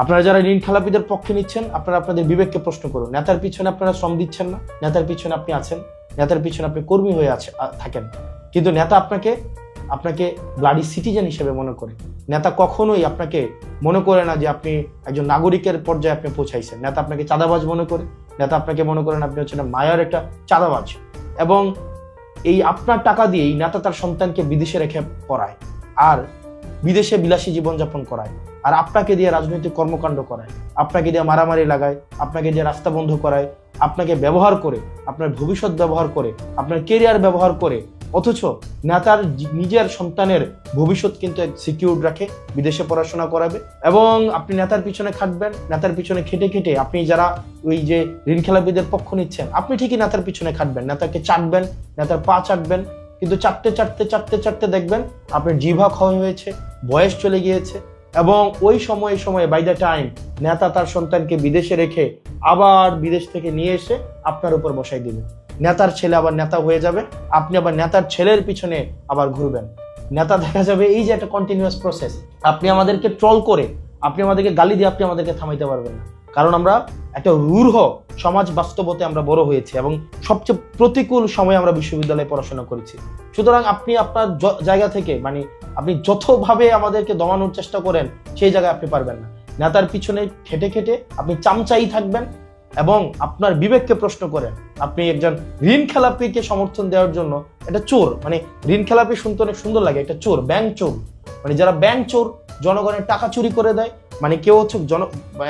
আপনারা যারা ঋণ খেলাপিদের পক্ষে নিচ্ছেন, আপনারা আপনাদের বিবেককে প্রশ্ন করুন। নেতার পিছনে আপনারা শ্রম দিচ্ছেন না, নেতার পিছনে আপনি আছেন, নেতার পিছনে আপনি কর্মী হয়ে আছে থাকেন। কিন্তু নেতা আপনাকে আপনাকে ব্লাডি সিটিজেন হিসেবে মনে করে। নেতা কখনোই আপনাকে মনে করে না যে আপনি একজন নাগরিকের পর্যায়ে আপনি পৌঁছাইছেন। নেতা আপনাকে চাঁদাবাজ মনে করে, নেতা আপনাকে মনে করেন আপনি হচ্ছেন মায়ার একটা চাঁদাবাজ। এবং এই আপনার টাকা দিয়েই নেতা তার সন্তানকে বিদেশে রেখে পড়ায়, আর বিদেশে বিলাসী জীবনযাপন করায়। আর আপনাকে দিয়ে রাজনৈতিক কর্মকাণ্ড করায়, আপনাকে দিয়ে মারামারি লাগায়, আপনাকে দিয়ে রাস্তা বন্ধ করায়, আপনাকে ব্যবহার করে, আপনার ভবিষ্যৎ ব্যবহার করে, আপনার কেরিয়ার ব্যবহার করে, অথচ নেতার নিজের সন্তানের ভবিষ্যৎ কিন্তু সিকিউর রাখে, বিদেশে পড়াশোনা করাবে এবং আপনি নেতার পিছনে খাটবেন, নেতার পিছনে খেটে খেটে আপনি যারা ওই যে ঋণ খেলাপিদের পক্ষ নিচ্ছেন, আপনি ঠিকই নেতার পিছনে খাটবেন, নেতাকে চাটবেন, নেতার পা চাটবেন, কিন্তু চাটতে চাটতে চাটতে চাটতে দেখবেন আপনার জিভা ক্ষয় হয়েছে, বয়স চলে গিয়েছে এবং ওই সময়, সময়ে বাই দ্য টাইম নেতা তার সন্তানকে বিদেশে রেখে আবার বিদেশ থেকে নিয়ে এসে আপনার উপর বসাই দিবে। নেতার ছেলে আবার নেতা হয়ে যাবে, আপনি আবার নেতার ছেলের পিছনে আবার ঘুরবেন। নেতা দেখা যাবে এই যে একটা কন্টিনিউয়াস প্রসেস আপনি আমাদেরকে ট্রল করে, আপনি আমাদেরকে গালি দিয়ে আপনি আমাদেরকে থামাইতে পারবেন না। কারণ আমরা একটা রূঢ় সমাজ বাস্তবতে আমরা বড় হয়েছি এবং সবচেয়ে প্রতিকূল সময়ে আমরা বিশ্ববিদ্যালয়ে পড়াশোনা করেছি। সুতরাং আপনি আপনার জায়গা থেকে মানে আপনি যতভাবে আমাদেরকে দমানোর চেষ্টা করেন, সেই জায়গায় আপনি পারবেন না। নেতার পিছনে খেটে খেটে আপনি চামচাই থাকবেন এবং আপনার বিবেককে প্রশ্ন করেন, আপনি একজন ঋণ খেলাপিকে সমর্থন দেওয়ার জন্য, এটা চোর মানে ঋণ খেলাপি শুনতে অনেক সুন্দর লাগে এটা চোর, ব্যাংক চোর। মানে যারা ব্যাংক চোর, জনগণের টাকা চুরি করে দেয় মানে কেউ হচ্ছে জন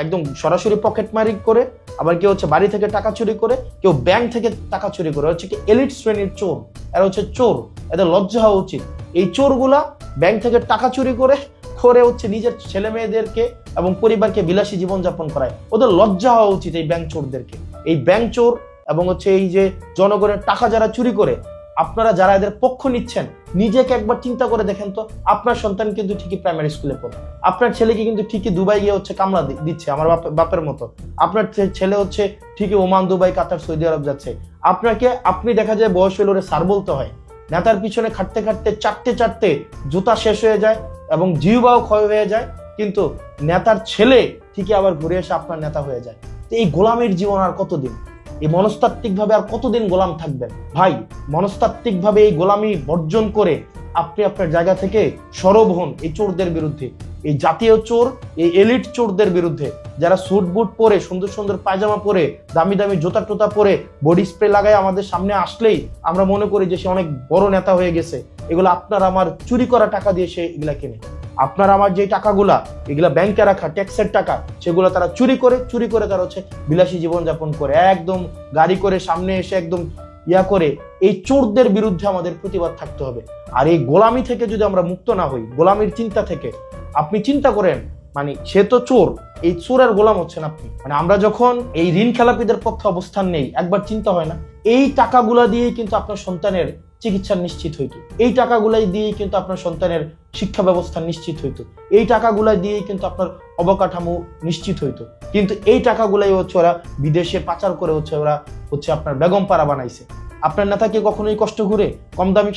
একদম সরাসরি পকেট মারি করে আবার কেউ হচ্ছে বাড়ি থেকে টাকা চুরি করে, কেউ ব্যাংক থেকে টাকা চুরি করে, হচ্ছে কি এলিট শ্রেণির চোর, এরা হচ্ছে চোর, এদের লজ্জা হওয়া উচিত। এই চোরগুলা ব্যাংক থেকে টাকা চুরি করে করে হচ্ছে নিজের ছেলে মেয়েদেরকে এবং পরিবারকে বিলাসী জীবনযাপন করায়। ওদের লজ্জা হওয়া উচিত এই ব্যাংক চোরদেরকে। এই ব্যাংক চোর এবং হচ্ছে এই যে জনগণের টাকা যারা চুরি করে আপনারা যারা এদের পক্ষ নিচ্ছেন, নিজেকে একবার চিন্তা করে দেখেন তো, আপনার সন্তান কিন্তু ঠিকই প্রাইমারি স্কুলে পড়ে। আপনার ছেলেকে কিন্তু ঠিকই দুবাই গিয়ে হচ্ছে কামলা দিচ্ছে, আমার বাপ- বাপের মতো। আপনার ছেলে হচ্ছে ঠিকই Oman, Dubai, Qatar, Saudi Arab যাচ্ছে। আপনাকে, আপনি দেখা যায় বয়স হলে সার বলতে হয়। নেতার পিছনে খাটতে খাটতে চারটে চারটে জুতা শেষ হয়ে যায় এবং জিহবাও ক্ষয় হয়ে যায়, কিন্তু নেতার ছেলে ঠিকই আবার ঘুরে এসে আপনার নেতা হয়ে যায়। তো এই গোলামের জীবন আর কতদিন? এই মনস্তাত্ত্বিকভাবে আর কতদিন গোলাম থাকবেন? ভাই, মনস্তাত্ত্বিকভাবে এই গোলামি বর্জন করে আপনি আপনার জায়গা থেকে সরব হন এই চোরদের বিরুদ্ধে। এই জাতীয় চোর, এই এলিট চোরদের বিরুদ্ধে। যারা স্যুট বুট পরে, সুন্দর সুন্দর পায়জামা পরে, দামি দামি জুতা টোতা পরে বডি স্প্রে লাগায় আমাদের সামনে আসলেই আমরা মনে করি যে সে অনেক বড় নেতা হয়ে গেছে। এগুলো আপনার আমার চুরি করা টাকা দিয়ে সে এগুলা কিনে। আপনার আমার যে টাকাগুলা, এগুলা ব্যাংকে রাখা ট্যাক্সের টাকা, সেগুলো তারা চুরি করে চুরি করে তারা হচ্ছে বিলাসী জীবনযাপন করে। একদম গাড়ি করে সামনে এসে একদম ইয়া করে, এই চোরদের বিরুদ্ধে আমাদের প্রতিবাদ থাকতে হবে। আর এই গোলামি থেকে যদি আমরা মুক্ত না হই, গোলামির চিন্তা থেকে, আপনি চিন্তা করেন মানে সে তো চোর, এই চোরের গোলাম হচ্ছেন আপনি। মানে আমরা যখন এই ঋণ খেলাপিদের পক্ষে অবস্থান নেই, একবার চিন্তা হয় না, এই টাকাগুলা দিয়েই কিন্তু আপনার সন্তানের চিকিৎসা নিশ্চিত হইতো। এই টাকাগুলাই দিয়েই কিন্তু আপনার সন্তানের শিক্ষা ব্যবস্থা নিশ্চিত হইতো। এই টাকাগুলাই দিয়েই কিন্তু আপনার অবকাঠামো নিশ্চিত হইতো। কিন্তু এই টাকাগুলাই হচ্ছে ওরা বিদেশে পাচার করে হচ্ছে ওরা হচ্ছে আপনার বেগম পাড়া বানাইছে। আপনার নেতাকে কখনোই কষ্ট ঘুরে, কম দামি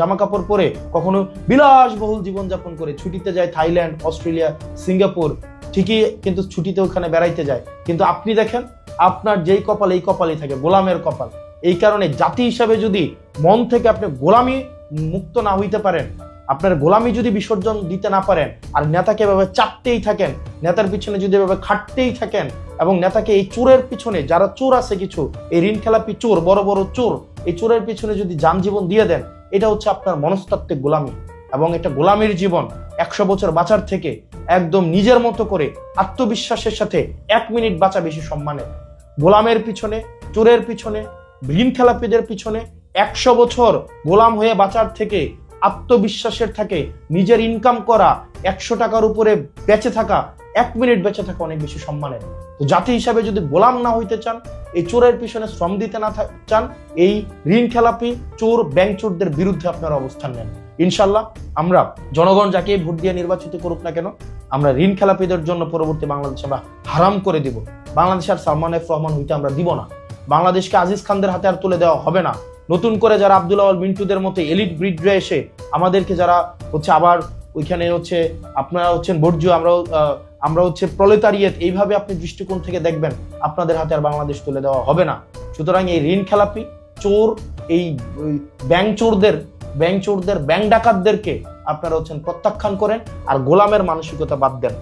জামা কাপড় পরে কখনো বিলাসবহুল জীবনযাপন করে ছুটিতে যায় থাইল্যান্ড, অস্ট্রেলিয়া, সিঙ্গাপুর, ঠিকই কিন্তু ছুটিতে ওখানে বেড়াইতে যায়। কিন্তু আপনি দেখেন, আপনার যেই কপাল, এই কপালই থাকে, গোলামের কপাল। এই কারণে জাতি হিসাবে যদি মন থেকে আপনি গোলামি মুক্ত না হইতে পারেন, আপনার গোলামি যদি বিসর্জন দিতে না পারেন, আর নেতাকে এভাবে চাপতেই থাকেন, নেতার পিছনে যদি এভাবে খাটতেই থাকেন, এবং নেতাকে এই চোরের পিছনে, যারা চোর আছে কিছু, এই ঋণ খেলাপি চোর, বড় বড় চোর, এই চোরের পিছনে যদি যান জীবন দিয়ে দেন, এটা হচ্ছে আপনার মনস্তাত্ত্বিক গোলামি। এবং এটা গোলামির জীবন একশো বছর বাঁচার থেকে একদম নিজের মতো করে আত্মবিশ্বাসের সাথে এক মিনিট বাঁচা বেশি সম্মানের। গোলামের পিছনে, চোরের পিছনে ঋণ খেলাপিদের পিছনে একশো বছর গোলাম হয়ে বাঁচার থেকে আত্মবিশ্বাসের থাকে নিজের ইনকাম করা একশো টাকার উপরে বেঁচে থাকা, এক মিনিট বেঁচে থাকা অনেক বেশি সম্মানের। তো জাতি হিসাবে যদি গোলাম না হইতে চান, এই চোরের পিছনে শ্রম দিতে না চান, এই ঋণ খেলাপি, চোর, ব্যাংক চোরদের বিরুদ্ধে আপনারা অবস্থান নেন। ইনশাল্লাহ আমরা জনগণ যাকে ভোট দিয়ে নির্বাচিত করুক না কেন, আমরা ঋণ খেলাপিদের জন্য পরবর্তী বাংলাদেশ আমরা হারাম করে দিব। বাংলাদেশ আর সালমান রহমান হইতে আমরা দিব না। বাংলাদেশকে আজিজ খানদের হাতে আর তুলে দেওয়া হবে না। নতুন করে যারা আব্দুল আওয়াল মিন্টুদের মতো এলিট ব্রিডরা এসে আমাদেরকে যারা হচ্ছে আবার ওইখানে হচ্ছে আপনারা হচ্ছেন বর্জ্য, আমরাও আমরা হচ্ছে প্রলেতারিয়েত, এইভাবে আপনি দৃষ্টিকোণ থেকে দেখবেন আপনাদের হাতে আর বাংলাদেশ তুলে দেওয়া হবে না। সুতরাং এই ঋণ খেলাপি, চোর, এই ব্যাংক চোরদের ব্যাংক চোরদের, ব্যাংক ডাকাতদেরকে আপনারা হচ্ছেন প্রত্যাখ্যান করেন, আর গোলামের মানসিকতা বাদ দেন।